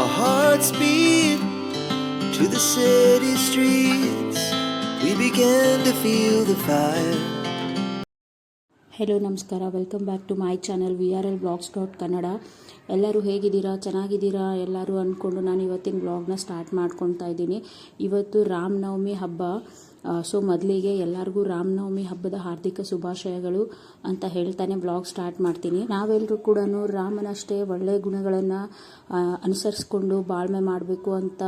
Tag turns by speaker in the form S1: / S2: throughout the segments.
S1: Our hearts beat to the city streets. We began to feel the fire.
S2: Hello ನಮಸ್ಕಾರ welcome back to my channel V R L blogs dot Kannada ಎಲ್ಲರೂ ಹೇಗಿದ್ದೀರಾ? ಚೆನ್ನಾಗಿದ್ದೀರಾ? ಎಲ್ಲರೂ ಅಂದ್ಕೊಂಡು ನಾನು ಇವತ್ತಿನ ಬ್ಲಾಗ್ನ start ಮಾಡ್ಕೊತಾ ಇದ್ದೀನಿ. ಇವತ್ತು ರಾಮನವಮಿ ಹಬ್ಬ. ಸೊ ಮೊದಲಿಗೆ ಎಲ್ಲರಿಗೂ ರಾಮನವಮಿ ಹಬ್ಬದ ಹಾರ್ದಿಕ ಶುಭಾಶಯಗಳು ಅಂತ ಹೇಳ್ತಾನೆ ಬ್ಲಾಗ್ ಸ್ಟಾರ್ಟ್ ಮಾಡ್ತೀನಿ. ನಾವೆಲ್ಲರೂ ಕೂಡ ರಾಮನಷ್ಟೇ ಒಳ್ಳೆಯ ಗುಣಗಳನ್ನು ಅನುಸರಿಸ್ಕೊಂಡು ಬಾಳ್ಮೆ ಮಾಡಬೇಕು ಅಂತ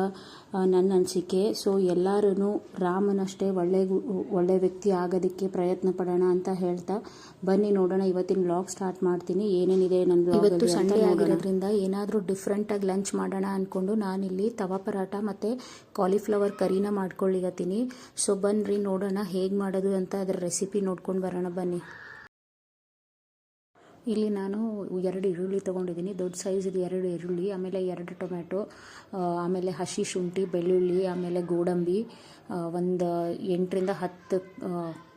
S2: ನನ್ನ ಅನಿಸಿಕೆ. ಸೊ ಎಲ್ಲರೂ ರಾಮನಷ್ಟೇ ಒಳ್ಳೆ ಗು- ಒಳ್ಳೆ ವ್ಯಕ್ತಿ ಆಗೋದಕ್ಕೆ ಪ್ರಯತ್ನ ಪಡೋಣ ಅಂತ ಹೇಳ್ತಾ ಬನ್ನಿ ನೋಡೋಣ. ಇವತ್ತಿನ ಬ್ಲಾಗ್ ಸ್ಟಾರ್ಟ್ ಮಾಡ್ತೀನಿ. ಏನೇನಿದೆ ನನ್ನ ಇವತ್ತು ಸಂಡೆ ಆಗಿರೋದ್ರಿಂದ ಏನಾದರೂ ಡಿಫ್ರೆಂಟಾಗಿ ಲಂಚ್ ಮಾಡೋಣ ಅಂದ್ಕೊಂಡು ನಾನಿಲ್ಲಿ ತವಾ ಪರಾಟ ಮತ್ತು ಕಾಲಿಫ್ಲವರ್ ಕರಿನ ಮಾಡ್ಕೊಳ್ಳಿಗತ್ತೀನಿ ಸೊ ಬನ್ನಿರಿ ನೋಡೋಣ ಹೇಗೆ ಮಾಡೋದು ಅಂತ ಅದರ ರೆಸಿಪಿ ನೋಡ್ಕೊಂಡು ಬರೋಣ ಬನ್ನಿ. ಇಲ್ಲಿ ನಾನು ಎರಡು ಈರುಳ್ಳಿ ತೊಗೊಂಡಿದ್ದೀನಿ. ದೊಡ್ಡ ಸೈಜ್ ಎರಡು ಈರುಳ್ಳಿ, ಆಮೇಲೆ ಎರಡು ಟೊಮ್ಯಾಟೊ ಆಮೇಲೆ ಹಸಿ ಶುಂಠಿ, ಬೆಳ್ಳುಳ್ಳಿ, ಆಮೇಲೆ ಗೋಡಂಬಿ ಒಂದು ಎಂಟರಿಂದ ಹತ್ತು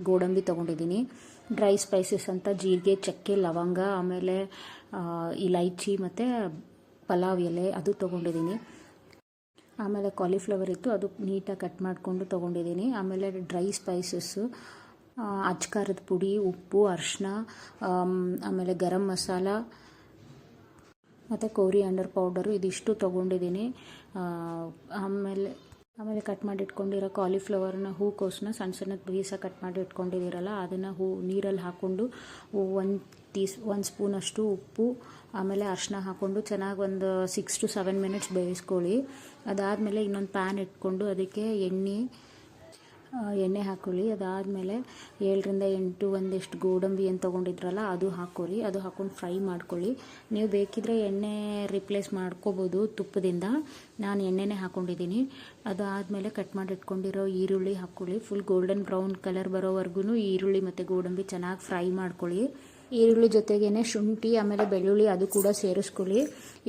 S2: ಗೋಡಂಬಿ ತೊಗೊಂಡಿದ್ದೀನಿ. ಡ್ರೈ ಸ್ಪೈಸಸ್ ಅಂತ ಜೀರಿಗೆ, ಚಕ್ಕೆ, ಲವಂಗ, ಆಮೇಲೆ ಇಲೈಚಿ ಮತ್ತು ಪಲಾವ್ ಎಲೆ ಅದು ತೊಗೊಂಡಿದ್ದೀನಿ. ಆಮೇಲೆ ಕಾಲಿಫ್ಲವರ್ ಇತ್ತು, ಅದು ನೀಟಾಗಿ ಕಟ್ ಮಾಡಿಕೊಂಡು ತೊಗೊಂಡಿದ್ದೀನಿ. ಆಮೇಲೆ ಡ್ರೈ ಸ್ಪೈಸಸ್ಸು ಅಜ್ಕಾರದ ಪುಡಿ, ಉಪ್ಪು ಅರಿಶಿನ ಆಮೇಲೆ ಗರಂ ಮಸಾಲ, ಮತ್ತು ಕೋರಿ ಅಂಡರ್ ಪೌಡರು ಇದಿಷ್ಟು ತೊಗೊಂಡಿದ್ದೀನಿ. ಆಮೇಲೆ ಆಮೇಲೆ ಕಟ್ ಮಾಡಿ ಇಟ್ಕೊಂಡಿರೋ ಕಾಲಿಫ್ಲವರ್ನ ಹೂಕೋಸನ್ನ ಸಣ್ಣ ಸಣ್ಣ ಬೀಸ ಕಟ್ ಮಾಡಿ ಇಟ್ಕೊಂಡಿದ್ದೀರಲ್ಲ ಅದನ್ನು ಹೂ ನೀರಲ್ಲಿ ಹಾಕ್ಕೊಂಡು ಒಂದು ಟೀ ಒಂದು ಸ್ಪೂನಷ್ಟು ಉಪ್ಪು, ಆಮೇಲೆ ಅರಿಶಿನ ಹಾಕ್ಕೊಂಡು ಚೆನ್ನಾಗಿ ಒಂದು ಸಿಕ್ಸ್ ಟು ಸೆವೆನ್ ಮಿನಿಟ್ಸ್ ಬೇಯಿಸ್ಕೊಳ್ಳಿ. ಅದಾದಮೇಲೆ ಇನ್ನೊಂದು ಪ್ಯಾನ್ ಇಟ್ಕೊಂಡು ಅದಕ್ಕೆ ಎಣ್ಣೆ ಎಣ್ಣೆ ಹಾಕೊಳ್ಳಿ. ಅದಾದಮೇಲೆ ಏಳರಿಂದ ಎಂಟು ಒಂದಿಷ್ಟು ಗೋಡಂಬಿ ಏನು ತೊಗೊಂಡಿದ್ರಲ್ಲ, ಅದು ಹಾಕ್ಕೊಳ್ಳಿ ಅದು ಹಾಕ್ಕೊಂಡು ಫ್ರೈ ಮಾಡ್ಕೊಳ್ಳಿ. ನೀವು ಬೇಕಿದ್ರೆ ಎಣ್ಣೆ ರಿಪ್ಲೇಸ್ ಮಾಡ್ಕೋಬೋದು ತುಪ್ಪದಿಂದ. ನಾನು ಎಣ್ಣೆನೇ ಹಾಕ್ಕೊಂಡಿದ್ದೀನಿ ಅದಾದಮೇಲೆ ಕಟ್ ಮಾಡಿ ಇಟ್ಕೊಂಡಿರೋ ಈರುಳ್ಳಿ ಹಾಕ್ಕೊಳ್ಳಿ ಫುಲ್ ಗೋಲ್ಡನ್ ಬ್ರೌನ್ ಕಲರ್ ಬರೋವರೆಗೂ ಈರುಳ್ಳಿ ಮತ್ತು ಗೋಡಂಬಿ ಚೆನ್ನಾಗಿ ಫ್ರೈ ಮಾಡ್ಕೊಳ್ಳಿ. ಈರುಳ್ಳಿ ಜೊತೆಗೇ ಶುಂಠಿ ಆಮೇಲೆ ಬೆಳ್ಳುಳ್ಳಿ ಅದು ಕೂಡ ಸೇರಿಸ್ಕೊಳ್ಳಿ.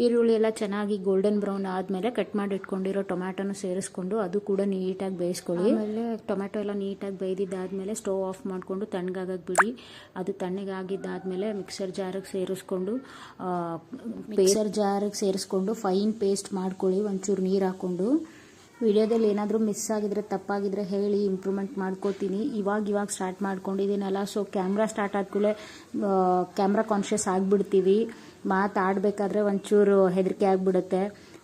S2: ಈರುಳ್ಳಿ ಎಲ್ಲ ಚೆನ್ನಾಗಿ ಗೋಲ್ಡನ್ ಬ್ರೌನ್ ಆದಮೇಲೆ ಕಟ್ ಮಾಡಿ ಇಟ್ಕೊಂಡಿರೋ ಟೊಮ್ಯಾಟೋನ ಸೇರಿಸ್ಕೊಂಡು ಅದು ಕೂಡ ನೀಟಾಗಿ ಬೇಯಿಸ್ಕೊಳ್ಳಿ. ಆಮೇಲೆ ಟೊಮ್ಯಾಟೊ ಎಲ್ಲ ನೀಟಾಗಿ ಬೇಯ್ದಿದ್ದಾದಮೇಲೆ ಸ್ಟವ್ ಆಫ್ ಮಾಡಿಕೊಂಡು ತಣ್ಣಗಾಗಕ್ಕೆ ಬಿಡಿ. ಅದು ತಣ್ಣಗಾಗಿದ್ದಾದಮೇಲೆ ಮಿಕ್ಸರ್ ಜಾರಿಗೆ ಸೇರಿಸ್ಕೊಂಡು ಮಿಕ್ಸರ್ ಜಾರಿಗೆ ಸೇರಿಸ್ಕೊಂಡು ಫೈನ್ ಪೇಸ್ಟ್ ಮಾಡ್ಕೊಳ್ಳಿ. ಒಂಚೂರು ನೀರು ಹಾಕ್ಕೊಂಡು. ವಿಡಿಯೋದಲ್ಲಿ ಏನಾದರೂ ಮಿಸ್ ಆಗಿದ್ರೆ, ತಪ್ಪಾಗಿದ್ರೆ ಹೇಳಿ ಇಂಪ್ರೂವ್ಮೆಂಟ್ ಮಾಡ್ಕೋತೀನಿ. ಇವಾಗ ಇವಾಗ ಸ್ಟಾರ್ಟ್ ಮಾಡ್ಕೊಂಡಿದ್ದೀನಲ್ಲ ಸೊ ಕ್ಯಾಮ್ರಾ ಸ್ಟಾರ್ಟ್ ಆದ್ಕೂಲೆ ಕ್ಯಾಮ್ರಾ ಕಾನ್ಷಿಯಸ್ ಆಗಿಬಿಡ್ತೀವಿ. ಮಾತಾಡಬೇಕಾದ್ರೆ ಒಂಚೂರು ಹೆದರಿಕೆ ಆಗಿಬಿಡುತ್ತೆ.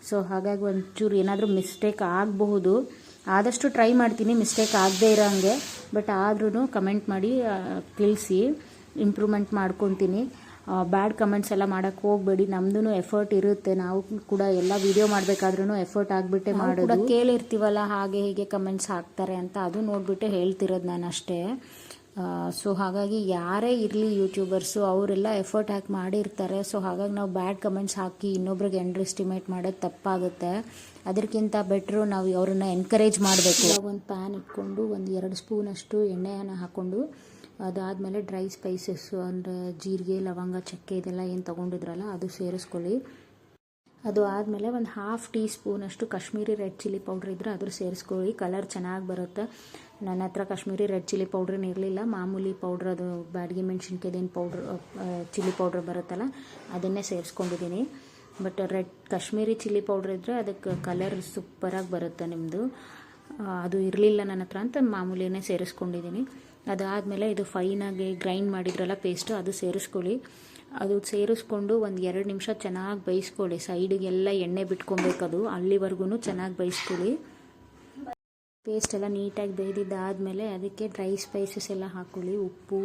S2: ಸೊ ಹಾಗಾಗಿ ಒಂಚೂರು ಏನಾದರೂ ಮಿಸ್ಟೇಕ್ ಆಗಬಹುದು. ಆದಷ್ಟು ಟ್ರೈ ಮಾಡ್ತೀನಿ ಮಿಸ್ಟೇಕ್ ಆಗದೇ ಇರೋ ಹಂಗೆ. ಬಟ್ ಆದ್ರೂ ಕಮೆಂಟ್ ಮಾಡಿ ತಿಳಿಸಿ ಇಂಪ್ರೂವ್ಮೆಂಟ್ ಮಾಡ್ಕೊತೀನಿ. ಬ್ಯಾಡ್ ಕಮೆಂಟ್ಸ್ ಎಲ್ಲ ಮಾಡೋಕ್ಕೆ ಹೋಗಬೇಡಿ. ನಮ್ದು ಎಫರ್ಟ್ ಇರುತ್ತೆ. ನಾವು ಕೂಡ ಎಲ್ಲ ವಿಡಿಯೋ ಮಾಡಬೇಕಾದ್ರೂ ಎಫರ್ಟ್ ಆಗಿಬಿಟ್ಟೆ ಮಾಡೋದು. ಕೇಳಿರ್ತೀವಲ್ಲ ಹಾಗೆ ಹೀಗೆ ಕಮೆಂಟ್ಸ್ ಹಾಕ್ತಾರೆ ಅಂತ. ಅದು ನೋಡಿಬಿಟ್ಟು ಹೇಳ್ತಿರೋದು ನಾನು ಅಷ್ಟೇ. ಸೊ ಹಾಗಾಗಿ ಯಾರೇ ಇರಲಿ ಯೂಟ್ಯೂಬರ್ಸು ಅವರೆಲ್ಲ ಎಫರ್ಟ್ ಹಾಕಿ ಮಾಡಿರ್ತಾರೆ. ಸೊ ಹಾಗಾಗಿ ನಾವು ಬ್ಯಾಡ್ ಕಮೆಂಟ್ಸ್ ಹಾಕಿ ಇನ್ನೊಬ್ರಿಗೆ ಅಂಡರ್ ಎಸ್ಟಿಮೇಟ್ ಮಾಡೋದು ತಪ್ಪಾಗುತ್ತೆ. ಅದಕ್ಕಿಂತ ಬೆಟ್ರು ನಾವು ಅವ್ರನ್ನ ಎನ್ಕರೇಜ್ ಮಾಡಬೇಕು. ಒಂದು ಪ್ಯಾನ್ ಇಟ್ಕೊಂಡು ಒಂದು ಎರಡು ಸ್ಪೂನಷ್ಟು ಎಣ್ಣೆಯನ್ನು ಹಾಕ್ಕೊಂಡು ಅದಾದಮೇಲೆ ಡ್ರೈ ಸ್ಪೈಸಸ್ಸು ಅಂದರೆ ಜೀರಿಗೆ, ಲವಂಗ, ಚಕ್ಕೆ ಇದೆಲ್ಲ ಏನು ತೊಗೊಂಡಿದ್ರಲ್ಲ, ಅದು ಸೇರಿಸ್ಕೊಳ್ಳಿ. ಅದು ಆದಮೇಲೆ ಒಂದು ಹಾಫ್ ಟೀ ಸ್ಪೂನಷ್ಟು ಕಾಶ್ಮೀರಿ ರೆಡ್ ಚಿಲ್ಲಿ ಪೌಡ್ರ್ ಇದ್ದರೆ ಅದ್ರ ಸೇರಿಸ್ಕೊಳ್ಳಿ. ಕಲರ್ ಚೆನ್ನಾಗಿ ಬರುತ್ತೆ. ನನ್ನ ಹತ್ರ ಕಾಶ್ಮೀರಿ ರೆಡ್ ಚಿಲ್ಲಿ ಪೌಡ್ರೇನು ಇರಲಿಲ್ಲ. ಮಾಮೂಲಿ ಪೌಡ್ರ್ ಅದು ಬ್ಯಾಡಗಿ ಮೆಣಸಿನ್ಕಾಯ್ದೇನು ಪೌಡ್ರ್ ಚಿಲ್ಲಿ ಪೌಡ್ರ್ ಬರುತ್ತಲ್ಲ, ಅದನ್ನೇ ಸೇರಿಸ್ಕೊಂಡಿದ್ದೀನಿ but red Kashmiri chilli powder ಇದ್ದರೆ ಅದಕ್ಕೆ ಕಲರ್ ಸೂಪರಾಗಿ ಬರುತ್ತೆ ನಿಮ್ಮದು ಅದು ಇರಲಿಲ್ಲ ನನ್ನ ಹತ್ರ ಅಂತ ಮಾಮೂಲಿನೇ ಸೇರಿಸ್ಕೊಂಡಿದ್ದೀನಿ ಅದಾದಮೇಲೆ ಇದು ಫೈನಾಗಿ ಗ್ರೈಂಡ್ ಮಾಡಿದ್ರಲ್ಲ ಪೇಸ್ಟು, ಅದು ಸೇರಿಸ್ಕೊಳ್ಳಿ. ಅದು ಸೇರಿಸ್ಕೊಂಡು ಒಂದು ಎರಡು ನಿಮಿಷ ಚೆನ್ನಾಗಿ ಬೇಯಿಸ್ಕೊಳ್ಳಿ. ಸೈಡಿಗೆಲ್ಲ ಎಣ್ಣೆ ಬಿಟ್ಕೊಬೇಕದು. ಅಲ್ಲಿವರೆಗೂ ಚೆನ್ನಾಗಿ ಬೇಯಿಸ್ಕೊಳ್ಳಿ. ಪೇಸ್ಟ್ ಎಲ್ಲ ನೀಟಾಗಿ ಬೇಯ್ದಿದ್ದಾದಮೇಲೆ ಅದಕ್ಕೆ ಡ್ರೈ ಸ್ಪೈಸಸ್ ಎಲ್ಲ ಹಾಕ್ಕೊಳ್ಳಿ ಉಪ್ಪು,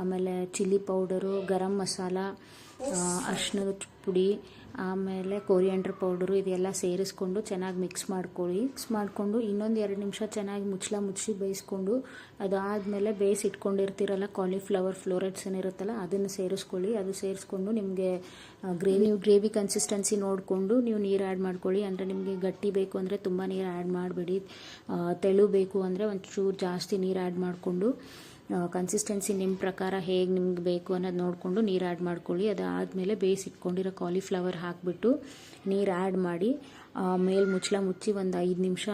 S2: ಆಮೇಲೆ ಚಿಲ್ಲಿ ಪೌಡರು, ಗರಂ ಮಸಾಲ ಅರ್ಶಿನದ ಪುಡಿ ಆಮೇಲೆ ಕೋರಿಯಂಡ್ರ್ ಪೌಡರು ಇದೆಲ್ಲ ಸೇರಿಸ್ಕೊಂಡು ಚೆನ್ನಾಗಿ ಮಿಕ್ಸ್ ಮಾಡ್ಕೊಳ್ಳಿ. ಮಿಕ್ಸ್ ಮಾಡಿಕೊಂಡು ಇನ್ನೊಂದು ಎರಡು ನಿಮಿಷ ಚೆನ್ನಾಗಿ ಮುಚ್ಚಲ ಮುಚ್ಚಿ ಬೇಯಿಸ್ಕೊಂಡು ಅದಾದಮೇಲೆ ಬೇಯಿಸಿ ಇಟ್ಕೊಂಡಿರ್ತೀರಲ್ಲ ಕಾಲಿಫ್ಲವರ್ ಫ್ಲೋರೆಟ್ಸ್ ಏನಿರುತ್ತಲ್ಲ ಅದನ್ನು ಸೇರಿಸ್ಕೊಳ್ಳಿ. ಅದು ಸೇರಿಸ್ಕೊಂಡು ನಿಮಗೆ ಗ್ರೇವಿ ಗ್ರೇವಿ ಕನ್ಸಿಸ್ಟೆನ್ಸಿ ನೋಡಿಕೊಂಡು ನೀವು ನೀರು ಆ್ಯಡ್ ಮಾಡ್ಕೊಳ್ಳಿ. ಅಂದರೆ ನಿಮಗೆ ಗಟ್ಟಿ ಬೇಕು ಅಂದರೆ ತುಂಬ ನೀರು ಆ್ಯಡ್ ಮಾಡಬೇಡಿ. ತೆಳು ಬೇಕು ಅಂದರೆ ಒಂಚೂರು ಜಾಸ್ತಿ ನೀರು ಆ್ಯಡ್ ಮಾಡಿಕೊಂಡು ಕನ್ಸಿಸ್ಟೆನ್ಸಿ ನಿಮ್ಮ ಪ್ರಕಾರ ಹೇಗೆ ನಿಮ್ಗೆ ಬೇಕು ಅನ್ನೋದು ನೋಡಿಕೊಂಡು ನೀರು ಆ್ಯಡ್ ಮಾಡ್ಕೊಳ್ಳಿ. ಅದಾದಮೇಲೆ ಬೇಯಿಸಿಟ್ಕೊಂಡಿರೋ ಕಾಲಿಫ್ಲವರ್ ಹಾಕಿಬಿಟ್ಟು ನೀರು ಆ್ಯಡ್ ಮಾಡಿ ಮೇಲೆ ಮುಚ್ಚಳ ಮುಚ್ಚಿ ಒಂದು ಐದು ನಿಮಿಷ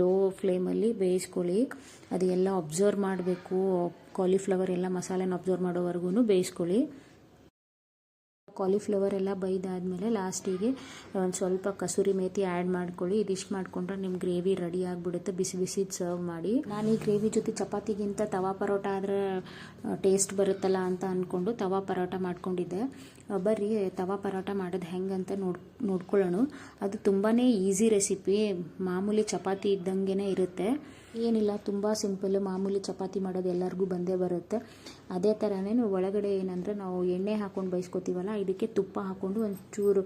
S2: ಲೋ ಫ್ಲೇಮಲ್ಲಿ ಬೇಯಿಸ್ಕೊಳ್ಳಿ. ಅದು ಎಲ್ಲ ಅಬ್ಸರ್ವ್ ಮಾಡಬೇಕು ಕಾಲಿಫ್ಲವರ್ ಎಲ್ಲ ಮಸಾಲೆನ ಅಬ್ಸರ್ವ್ ಮಾಡೋವರೆಗೂ ಬೇಯಿಸ್ಕೊಳ್ಳಿ. ಕಾಲಿಫ್ಲವರ್ ಎಲ್ಲ ಬೈದಾದಮೇಲೆ ಲಾಸ್ಟಿಗೆ ಒಂದು ಸ್ವಲ್ಪ ಕಸೂರಿ ಮೇಥಿ ಆ್ಯಡ್ ಮಾಡ್ಕೊಳ್ಳಿ. ಇದಿಷ್ಟು ಮಾಡ್ಕೊಂಡ್ರೆ ನಿಮ್ಮ ಗ್ರೇವಿ ರೆಡಿ ಆಗಿಬಿಡುತ್ತೆ. ಬಿಸಿ ಬಿಸಿ ಸರ್ವ್ ಮಾಡಿ. ನಾನು ಈ ಗ್ರೇವಿ ಜೊತೆ ಚಪಾತಿಗಿಂತ ತವಾ ಪರೋಟ ಆದರೆ ಟೇಸ್ಟ್ ಬರುತ್ತಲ್ಲ ಅಂತ ಅಂದ್ಕೊಂಡು ತವಾ ಪರೋಟ ಮಾಡ್ಕೊಂಡಿದ್ದೆ. ಬರ್ರಿ, ತವಾ ಪರೋಟ ಮಾಡೋದು ಹೆಂಗೆ ಅಂತ ನೋಡಿ, ನೋಡ್ಕೊಳ್ಳೋಣ. ಅದು ತುಂಬಾ ಈಸಿ ರೆಸಿಪಿ ಮಾಮೂಲಿ ಚಪಾತಿ ಇದ್ದಂಗೆ ಇರುತ್ತೆ. ಏನಿಲ್ಲ, ತುಂಬ ಸಿಂಪಲ್ ಮಾಮೂಲಿ ಚಪಾತಿ ಮಾಡೋದು ಎಲ್ಲರಿಗೂ ಬಂದೇ ಬರುತ್ತೆ. ಅದೇ ಥರನೇ ಒಳಗಡೆ ಏನಂದರೆ ನಾವು ಎಣ್ಣೆ ಹಾಕ್ಕೊಂಡು ಬಯಸ್ಕೊತೀವಲ್ಲ, ಇದಕ್ಕೆ ತುಪ್ಪ ಹಾಕ್ಕೊಂಡು ಒಂಚೂರು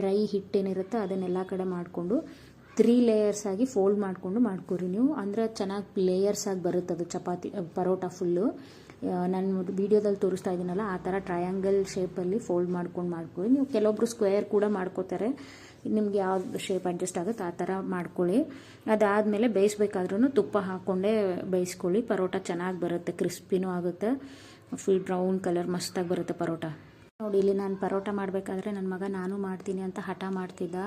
S2: ಡ್ರೈ ಹಿಟ್ಟೇನಿರುತ್ತೆ ಅದನ್ನೆಲ್ಲ ಕಡೆ ಮಾಡಿಕೊಂಡು ತ್ರೀ ಲೇಯರ್ಸ್ ಆಗಿ ಫೋಲ್ಡ್ ಮಾಡಿಕೊಂಡು ಮಾಡ್ಕೊರಿ ನೀವು. ಅಂದರೆ ಚೆನ್ನಾಗಿ ಲೇಯರ್ಸ್ ಆಗಿ ಬರುತ್ತೆ ಅದು ಚಪಾತಿ, ಪರೋಟ ಫುಲ್ಲು ನಾನು ವಿಡಿಯೋದಲ್ಲಿ ತೋರಿಸ್ತಾ ಇದ್ದೀನಲ್ಲ ಆ ಥರ ಟ್ರಯಾಂಗಲ್ ಶೇಪಲ್ಲಿ ಫೋಲ್ಡ್ ಮಾಡ್ಕೊಂಡು ಮಾಡ್ಕೊಳ್ಳಿ. ನೀವು ಕೆಲವೊಬ್ರು ಸ್ಕ್ವೇರ್ ಕೂಡ ಮಾಡ್ಕೋತಾರೆ. ನಿಮ್ಗೆ ಯಾವ ಶೇಪ್ ಅಡ್ಜಸ್ಟ್ ಆಗುತ್ತೆ ಆ ಥರ ಮಾಡ್ಕೊಳ್ಳಿ. ಅದಾದಮೇಲೆ ಬೇಯಿಸ್ಬೇಕಾದ್ರೂ ತುಪ್ಪ ಹಾಕ್ಕೊಂಡೇ ಬೇಯಿಸ್ಕೊಳ್ಳಿ. ಪರೋಟ ಚೆನ್ನಾಗಿ ಬರುತ್ತೆ ಕ್ರಿಸ್ಪಿನೂ ಆಗುತ್ತೆ. ಫುಲ್ ಬ್ರೌನ್ ಕಲರ್ ಮಸ್ತಾಗಿ ಬರುತ್ತೆ ಪರೋಟ. ನೋಡಿ, ಇಲ್ಲಿ ನಾನು ಪರೋಟ ಮಾಡಬೇಕಾದ್ರೆ ನನ್ನ ಮಗ ನಾನು ಮಾಡ್ತೀನಿ ಅಂತ ಹಠ ಮಾಡ್ತಿದ್ದ.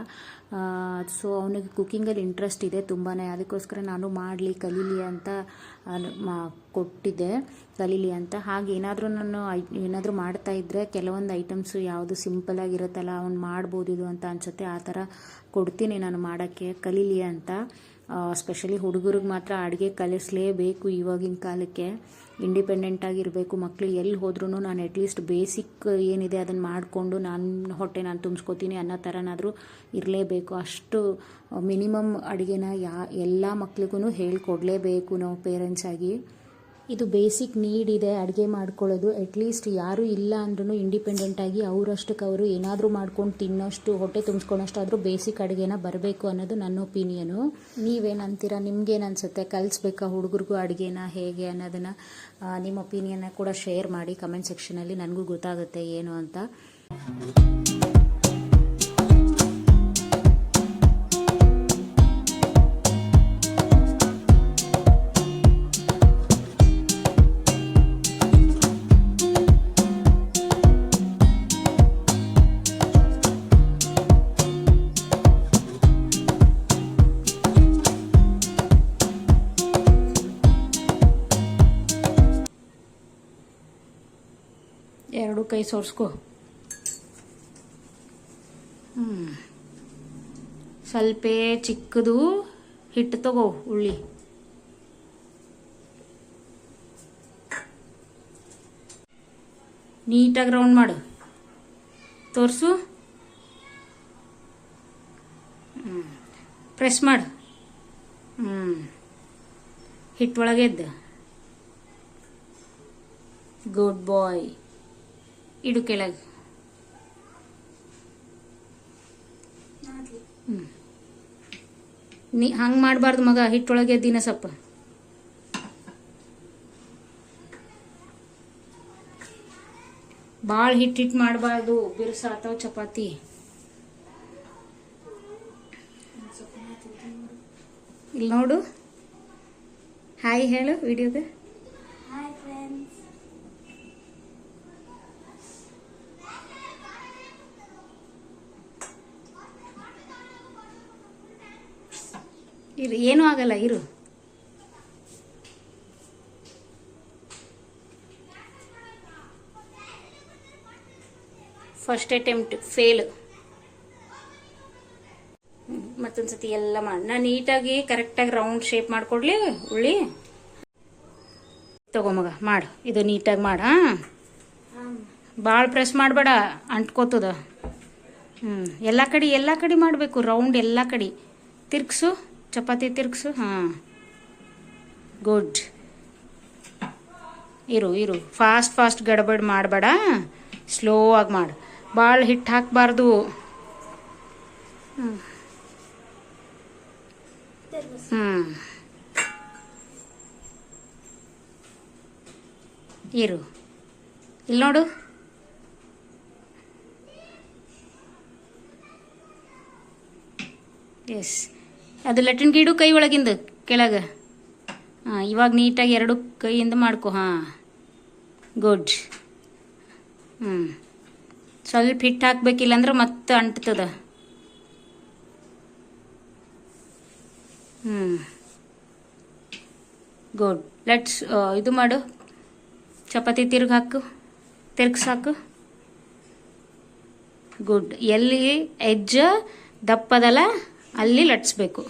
S2: ಸೊ ಅವನಿಗೆ ಕುಕ್ಕಿಂಗಲ್ಲಿ ಇಂಟ್ರೆಸ್ಟ್ ಇದೆ ತುಂಬಾ ಅದಕ್ಕೋಸ್ಕರ ನಾನು ಮಾಡಲಿ, ಕಲೀಲಿ ಅಂತ ಕೊಟ್ಟಿದ್ದೆ. ಕಲೀಲಿ ಅಂತ. ಹಾಗೆ ಏನಾದರೂ ನಾನು ಏನಾದರೂ ಮಾಡ್ತಾ ಇದ್ದರೆ ಕೆಲವೊಂದು ಐಟಮ್ಸು ಯಾವುದು ಸಿಂಪಲಾಗಿರುತ್ತಲ್ಲ ಅವ್ನು ಮಾಡ್ಬೋದಿದು ಅಂತ ಅನ್ಸುತ್ತೆ, ಆ ಥರ ಕೊಡ್ತೀನಿ ನಾನು ಮಾಡೋಕ್ಕೆ. ಕಲೀಲಿ ಅಂತ. ಸ್ಪೆಷಲಿ ಹುಡುಗರಿಗೆ ಮಾತ್ರ ಅಡುಗೆ ಕಲಿಸಲೇಬೇಕು ಇವಾಗಿನ ಕಾಲಕ್ಕೆ. ಇಂಡಿಪೆಂಡೆಂಟ್ ಆಗಿರಬೇಕು ಮಕ್ಕಳು ಎಲ್ಲಿ ಹೋದ್ರೂ ನಾನು ಅಟ್ಲೀಸ್ಟ್ ಬೇಸಿಕ್ ಏನಿದೆ ಅದನ್ನು ಮಾಡಿಕೊಂಡು ನಾನು ಹೊಟ್ಟೆ ನಾನು ತುಂಬಿಸ್ಕೋತೀನಿ ಅನ್ನೋ ಥರನಾದರೂ ಇರಲೇಬೇಕು. ಅಷ್ಟು ಮಿನಿಮಮ್ ಅಡುಗೆನ ಯಾ, ಎಲ್ಲ ಮಕ್ಳಿಗೂ ಹೇಳ್ಕೊಡ್ಲೇಬೇಕು ನಾವು ಪೇರೆಂಟ್ಸ್ ಆಗಿ. ಇದು ಬೇಸಿಕ್ ನೀಡ್ ಇದೆ, ಅಡುಗೆ ಮಾಡ್ಕೊಳ್ಳೋದು. ಅಟ್ಲೀಸ್ಟ್ ಯಾರೂ ಇಲ್ಲ ಅಂದ್ರೂ ಇಂಡಿಪೆಂಡೆಂಟಾಗಿ ಅವರಷ್ಟಕ್ಕೆ ಅವರು ಏನಾದರೂ ಮಾಡ್ಕೊಂಡು ತಿನ್ನೋಷ್ಟು, ಹೊಟ್ಟೆ ತುಂಬಿಸ್ಕೊಳೋಷ್ಟಾದರೂ ಬೇಸಿಕ್ ಅಡುಗೆನ ಬರಬೇಕು ಅನ್ನೋದು ನನ್ನ ಒಪಿನಿಯನು. ನೀವೇನಂತೀರ? ನಿಮ್ಗೇನು ಅನಿಸುತ್ತೆ ಕಲಿಸ್ಬೇಕಾ ಹುಡುಗರಿಗೂ ಅಡುಗೆನ ಹೇಗೆ ಅನ್ನೋದನ್ನು? ನಿಮ್ಮ ಒಪಿನಿಯನ್ನ ಕೂಡ ಶೇರ್ ಮಾಡಿ ಕಮೆಂಟ್ ಸೆಕ್ಷನಲ್ಲಿ. ನನಗೂ ಗೊತ್ತಾಗುತ್ತೆ ಏನು ಅಂತ. ಕೈ ಸೋರ್ಸ್ಕೊ. ಹ್ಞೂ ಸ್ವಲ್ಪ ಚಿಕ್ಕದು ಹಿಟ್ಟು ತಗೋ ಉಳ್ಳಿ ನೀಟಾಗಿ ರೌಂಡ್ ಮಾಡು. ತೋರಿಸು. ಹ್ಞೂ ಪ್ರೆಸ್ ಮಾಡು. ಹ್ಞೂ ಹಿಟ್ಟೊಳಗೆ ಎದ್ದು. Good boy. ಇಡು ಕೆಳಗೆ. ನೀ ಹಂಗೆ ಮಾಡಬಾರ್ದು ಮಗ, ಹಿಟ್ಟೊಳಗೆ ದಿನ ಸೊಪ್ಪ ಭಾಳ ಹಿಟ್ಟು ಹಿಟ್ಟು ಮಾಡಬಾರ್ದು ಬಿರುಸಾತಾವ ಚಪಾತಿ. ಇಲ್ಲಿ ನೋಡು. ಹಾಯ್ ಹೇಳು, ವಿಡಿಯೋಗೆ. ಇರು ಏನೂ ಆಗಲ್ಲ, ಇರು. ಫಸ್ಟ್ ಅಟೆಂಪ್ಟ್ ಫೇಲ್ ಮತ್ತೊಂದು ಸತಿ ಎಲ್ಲ ಮಾಡಿ ನಾನು ನೀಟಾಗಿ ಕರೆಕ್ಟಾಗಿ ರೌಂಡ್ ಶೇಪ್ ಮಾಡಿಕೊಡ್ಲಿ ಉಳ್ಳಿ ತಗೊಂಬಗ ಮಾಡು. ಇದು ನೀಟಾಗಿ ಮಾಡ ಭಾಳ ಪ್ರೆಸ್ ಮಾಡಬೇಡ, ಅಂಟ್ಕೋತದ. ಹ್ಞೂ ಎಲ್ಲ ಕಡೆ ಎಲ್ಲ ಕಡೆ ಮಾಡಬೇಕು ರೌಂಡ್ ಎಲ್ಲ ಕಡೆ. ತಿರ್ಗ್ಸು. ಚಪಾತಿ ತಿರುಗಿಸು? ಹಾಂ. ಗುಡ್ ಇರು ಇರು. ಫಾಸ್ಟ್ ಫಾಸ್ಟ್ ಗಡಬಡ್ ಮಾಡಬೇಡ. ಸ್ಲೋ ಆಗಿ ಮಾಡು. ಭಾಳ ಹಿಟ್ಟು ಹಾಕಬಾರ್ದು. ಹ್ಞೂ ಇರು. ಇಲ್ಲಿ ನೋಡು. ಎಸ್ ಅದು ಲಟ್ಟಿನ ಗೀಡು ಕೈ ಒಳಗಿಂದ, ಕೆಳಗೆ. ಹಾಂ ಇವಾಗ ನೀಟಾಗಿ ಎರಡು ಕೈಯಿಂದ ಮಾಡ್ಕೊ, ಹಾಂ. ಗುಡ್. ಹ್ಞೂ ಸ್ವಲ್ಪ ಹಿಟ್ಟು ಹಾಕ್ಬೇಕಿಲ್ಲ ಅಂದ್ರೆ ಮತ್ತೆ ಅಂಟ್ತದ. ಹ್ಞೂ ಗುಡ್. ಲೆಟ್ಸ್ ಇದು ಮಾಡು. ಚಪಾತಿ ತಿರ್ಗಿ ಹಾಕು. ತಿರ್ಗಿ ಹಾಕು. ಗುಡ್. ಎಲ್ಲಿ ಎಜ್ಜ ದಪ್ಪದಲ್ಲ ಅಲ್ಲಿ ಲಟ್ಸ್ಬೇಕು.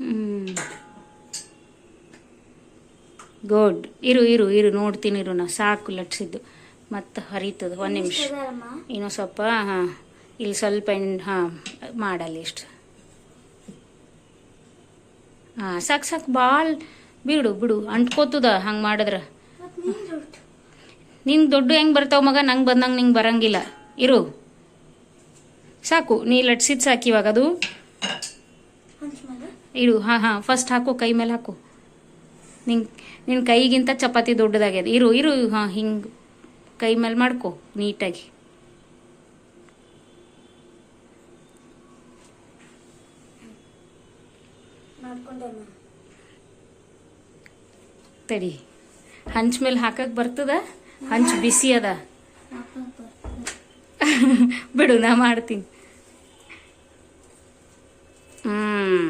S2: ಹ್ಮ್. ಗುಡ್ ಇರು ಇರು ಇರು ನೋಡ್ತೀನಿ ಇರು ನಾ. ಸಾಕು ಲಟ್ಸಿದ್ದು. ಮತ್ತೆ ಹರಿತದ ಒಂದು ನಿಮಿಷ.
S3: ಇನ್ನೊಂದು
S2: ಇನ್ನೂ ಸ್ವಲ್ಪ ಹಾಂ. ಇಲ್ಲಿ ಸ್ವಲ್ಪ ಹಾ ಹಾಂ ಮಾಡಲ್ಲಿ ಇಷ್ಟು. ಹಾಂ ಸಾಕು ಸಾಕು ಭಾಳ ಬಿಡು ಬಿಡು ಅಂಟ್ಕೋತದ ಹಂಗೆ ಮಾಡಿದ್ರೆ. ನಿಂಗೆ ದುಡ್ಡು ಹೆಂಗೆ ಬರ್ತಾವ ಮಗ? ನಂಗೆ ಬಂದಂಗೆ ನಿಂಗೆ ಬರಂಗಿಲ್ಲ. ಇರು. ಸಾಕು, ನೀ ಲಟ್ಸಿದ್ ಸಾಕು ಇವಾಗ, ಅದು. ಇಡು, ಹಾಂ ಹಾಂ ಫಸ್ಟ್ ಹಾಕು, ಕೈ ಮೇಲೆ ಹಾಕು. ನಿಂಗೆ ನಿನ್ನ ಕೈಗಿಂತ ಚಪಾತಿ ದೊಡ್ಡದಾಗ್ಯದ. ಇರು ಇರು, ಹಾಂ, ಹಿಂಗೆ ಕೈ ಮೇಲೆ ಮಾಡ್ಕೊ, ನೀಟಾಗಿ. ತಡಿ. ಹಂಚ್ ಮೇಲೆ ಹಾಕಕ್ಕೆ ಬರ್ತದ? ಹಂಚ್ ಬಿಸಿ ಅದ. ಬಿಡು ನಾ ಮಾಡ್ತೀನಿ.
S3: ಹ್ಮ್.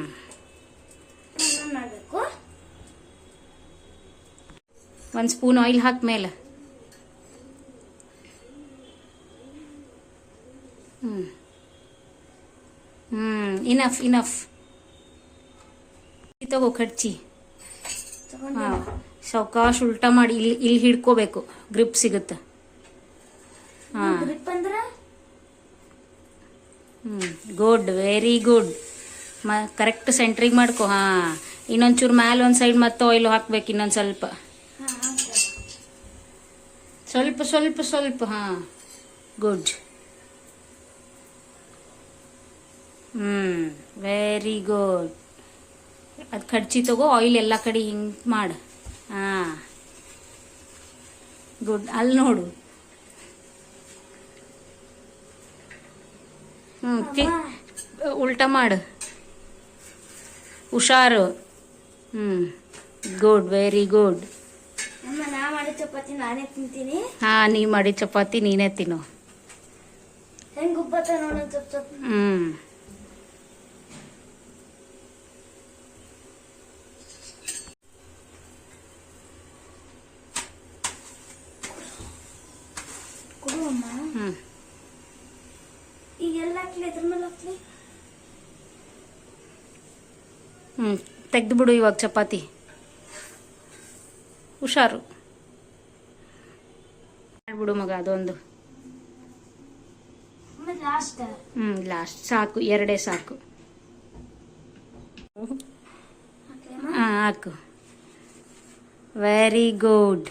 S2: ಒಂದ್ ಸ್ಪೂನ್ ಆಯಿಲ್ ಹಾಕ್ ಮೇಲೆ. ಹ್ಞೂ ಹ್ಞೂ ಇನಫ್ ಇನಫ್ ತಗೋ ಕಡ್ಚಿ.
S3: ತಗೊಂಡೆ.
S2: ಹಾಂ. ಸಾವಕಾಶ ಉಲ್ಟಾ ಮಾಡಿ ಇಲ್ಲಿ ಇಲ್ಲಿ ಹಿಡ್ಕೋಬೇಕು. ಗ್ರಿಪ್ ಸಿಗುತ್ತೆ. ಹಾಂ.
S3: ಗ್ರಿಪ್ ಅಂದ್ರೆ
S2: ಹ್ಞೂ ಗುಡ್ ವೆರಿ ಗುಡ್ ಮ ಕರೆಕ್ಟ್ ಸೆಂಟ್ರಿಗೆ ಮಾಡ್ಕೊ ಹಾಂ. ಇನ್ನೊಂಚೂರು ಮ್ಯಾಲ ಒಂದು ಸೈಡ್ ಮತ್ತೆ ಆಯಿಲ್ ಹಾಕ್ಬೇಕು ಇನ್ನೊಂದು ಸ್ವಲ್ಪ. ಸ್ವಲ್ಪ ಸ್ವಲ್ಪ ಸ್ವಲ್ಪ ಹಾಂ. ಗುಡ್ ಹ್ಞೂ ವೆರಿ ಗುಡ್ ಅದು ಕಡ್ಚಿ ತಗೋ ಆಯಿಲ್ ಎಲ್ಲ ಕಡೆ ಹಿಂಗೆ ಮಾಡು. ಹಾಂ ಗುಡ್ ಅಲ್ಲಿ ನೋಡು ಹ್ಞೂ ತಿ ಉಲ್ಟಾ ಮಾಡು ಹುಷಾರು ಹ್ಞೂ ಗುಡ್ ವೆರಿ ಗುಡ್
S3: ಅಮ್ಮ ನಾ ಮಾಡಿದ ಚಪಾತಿ ನಾನೇ ತಿಂತೀನಿ
S2: ಹಾಂ ನೀ ಮಾಡಿ ಚಪಾತಿ ನೀನೇ ತಿನ್ನು
S3: ಹೆಂಗ್ ಉಬ್ಬತ್ತ ನೋಡೋಣ ಸ್ವಲ್ಪ ಸ್ವಲ್ಪ
S2: ಹ್ಞೂ
S3: ಕೊಡು ಅಮ್ಮ
S2: ಹ್ಞೂ
S3: ಈಗ ಎಲ್ಲ ಹಾಕ್ಲಿ ಇದ್ರ ಮೇಲೆ ಹಾಕ್ಲಿ
S2: ಹ್ಞೂ ತೆಗ್ದು ಬಿಡು ಇವಾಗ ಚಪಾತಿ ಹುಷಾರು ಮಾಡ್ಬಿಡು ಮಗ ಅದೊಂದು
S3: ಆಮೇಲೆ ಲಾಸ್ಟ್
S2: ಹ್ಞೂ ಲಾಸ್ಟ್ ಸಾಕು ಎರಡೇ ಸಾಕು
S3: ಹಾಕ್ಲಿ ಅಮ್ಮ
S2: ಹಾಂ ಹಾಕು ವೆರಿ ಗುಡ್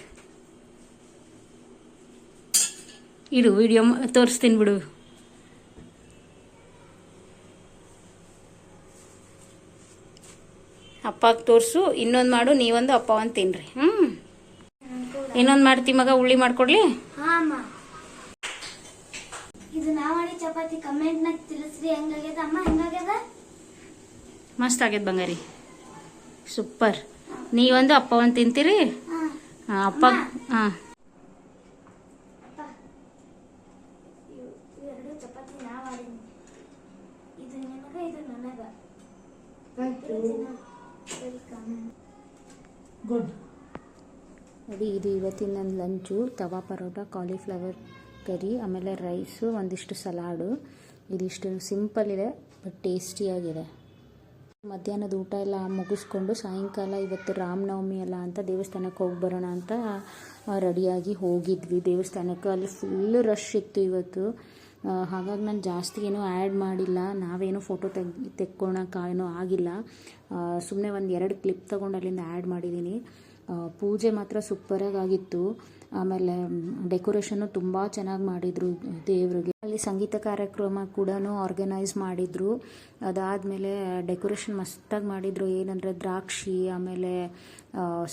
S2: ಇಡು ವಿಡಿಯೋ ತೋರಿಸ್ತೀನಿ ಬಿಡು ಅಪ್ಪಗೆ ತೋರಿಸು ಇನ್ನೊಂದು ಮಾಡು ನೀವೊಂದು ಅಪ್ಪ ಒಂದು ತಿನ್ರಿ. ಹ್ಞೂ ಇನ್ನೊಂದು ಮಾಡ್ತಿ ಮಗ ಉಳ್ಳಿ ಮಾಡ್ಕೊಡ್ಲಿ?
S3: ಹಾ ಅಮ್ಮ. ಇದು ನಾ ಮಾಡಿ ಚಪಾತಿ ಕಮೆಂಟ್ ನಾಗ ತಿಳಿಸ್ರಿ ಹೆಂಗಾಗ್ಯದ? ಅಮ್ಮ ಹೆಂಗಾಗ್ಯದ?
S2: ಮಸ್ತ್ ಆಗ್ಯದ ಬಂಗಾರಿ. ಸೂಪರ್. ನೀವೊಂದು ಅಪ್ಪ ಒಂದು ತಿಂತೀರಿ ಅಪ್ಪ ಹಾಂ
S3: ಚಪಾತಿ ನಾ ಇದು ಇದು ನನಗ.
S2: ಗುಡ್ ನೋಡಿ, ಇದು ಇವತ್ತಿನ ನನ್ನ lunch, tawa paratha cauliflower curry ಆಮೇಲೆ ರೈಸು ಒಂದಿಷ್ಟು ಸಲಾಡು ಇದಿಷ್ಟು ಸಿಂಪಲ್ ಇದೆ ಬಟ್ ಟೇಸ್ಟಿಯಾಗಿದೆ ಮಧ್ಯಾಹ್ನದ ಊಟ ಎಲ್ಲ ಮುಗಿಸ್ಕೊಂಡು ಸಾಯಂಕಾಲ ಇವತ್ತು ರಾಮನವಮಿ ಅಲ್ಲ ಅಂತ ದೇವಸ್ಥಾನಕ್ಕೆ ಹೋಗಿ ಬರೋಣ ಅಂತ ರೆಡಿಯಾಗಿ ಹೋಗಿದ್ವಿ. ದೇವಸ್ಥಾನಕ್ಕೆ ಅಲ್ಲಿ ಫುಲ್ ರಶ್ ಇತ್ತು ಇವತ್ತು. ಹಾಗಾಗಿ ನಾನು ಜಾಸ್ತಿ ಏನೂ ಆ್ಯಡ್ ಮಾಡಿಲ್ಲ. ನಾವೇನು ಫೋಟೋ ತೆಗ್ ತೆಕ್ಕೊಳಕ್ಕೆ ಏನೂ ಆಗಿಲ್ಲ. ಸುಮ್ಮನೆ ಒಂದು ಎರಡು ಕ್ಲಿಪ್ ತೊಗೊಂಡು ಅಲ್ಲಿಂದ ಆ್ಯಡ್ ಮಾಡಿದ್ದೀನಿ ಪೂಜೆ ಮಾತ್ರ ಸೂಪರಾಗಿ ಆಗಿತ್ತು. ಆಮೇಲೆ ಡೆಕೋರೇಷನ್ನು ತುಂಬ ಚೆನ್ನಾಗಿ ಮಾಡಿದರು ದೇವ್ರಿಗೆ. ಅಲ್ಲಿ ಸಂಗೀತ ಕಾರ್ಯಕ್ರಮ ಕೂಡ ಆರ್ಗನೈಸ್ ಮಾಡಿದರು. ಅದಾದಮೇಲೆ ಡೆಕೋರೇಷನ್ ಮಸ್ತಾಗಿ ಮಾಡಿದರು. ಏನಂದರೆ ದ್ರಾಕ್ಷಿ, ಆಮೇಲೆ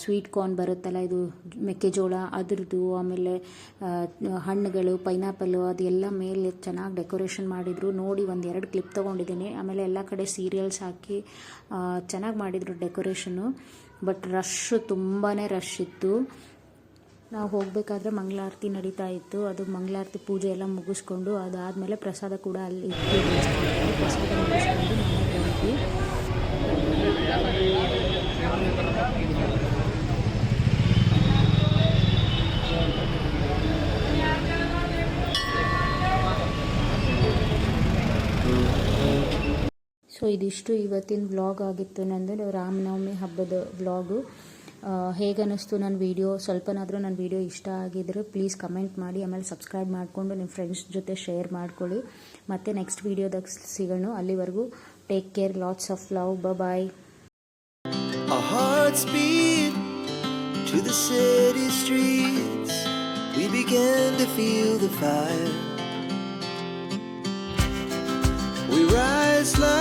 S2: ಸ್ವೀಟ್ ಕಾರ್ನ್ ಬರುತ್ತಲ್ಲ, ಇದು ಮೆಕ್ಕೆಜೋಳ ಅದರದ್ದು, ಆಮೇಲೆ ಹಣ್ಣುಗಳು ಪೈನಾಪಲ್ಲು ಅದೆಲ್ಲ ಮೇಲೆ ಚೆನ್ನಾಗಿ ಡೆಕೋರೇಷನ್ ಮಾಡಿದರು. ನೋಡಿ ಒಂದು ಎರಡು ಕ್ಲಿಪ್ ತೊಗೊಂಡಿದ್ದೀನಿ. ಆಮೇಲೆ ಎಲ್ಲ ಕಡೆ ಸೀರಿಯಲ್ಸ್ ಹಾಕಿ ಚೆನ್ನಾಗಿ ಮಾಡಿದರು ಡೆಕೋರೇಷನು ಬಟ್ ರಶ್ ತುಂಬಾ ರಶ್ ಇತ್ತು. ನಾವು ಹೋಗಬೇಕಾದ್ರೆ ಮಂಗಳಾರತಿ ನಡೀತಾ ಇತ್ತು. ಅದು ಮಂಗಳಾರತಿ ಪೂಜೆ ಎಲ್ಲ ಮುಗಿಸ್ಕೊಂಡು ಅದಾದಮೇಲೆ ಪ್ರಸಾದ ಕೂಡ ಅಲ್ಲಿ ಇತ್ತು. ಪ್ರಸಾದ ಮುಗಿಸ್ಕೊಂಡು ಮನೆಗೆ ಬಂದ್ವಿ. ಸೊ ಇದಿಷ್ಟು ಇವತ್ತಿನ ವ್ಲಾಗ್ ಆಗಿತ್ತು. ನಂದು ರಾಮನವಮಿ ಹಬ್ಬದ ವ್ಲಾಗು ಹೇಗನ್ನಿಸ್ತು ನನ್ನ ವೀಡಿಯೋ ಸ್ವಲ್ಪನಾದರೂ ನನ್ನ ವೀಡಿಯೋ ಇಷ್ಟ ಆಗಿದ್ರೆ ಪ್ಲೀಸ್ ಕಮೆಂಟ್ ಮಾಡಿ, ಆಮೇಲೆ ಸಬ್ಸ್ಕ್ರೈಬ್ ಮಾಡಿಕೊಂಡು ನಿಮ್ಮ ಫ್ರೆಂಡ್ಸ್ ಜೊತೆ ಶೇರ್ ಮಾಡ್ಕೊಳ್ಳಿ ಮತ್ತು ನೆಕ್ಸ್ಟ್ ವೀಡಿಯೋದಾಗ ಸಿಗೋಣ ಅಲ್ಲಿವರೆಗೂ take care lots of love
S1: ಬ bye to the city streets. We began to feel the fire. We rise like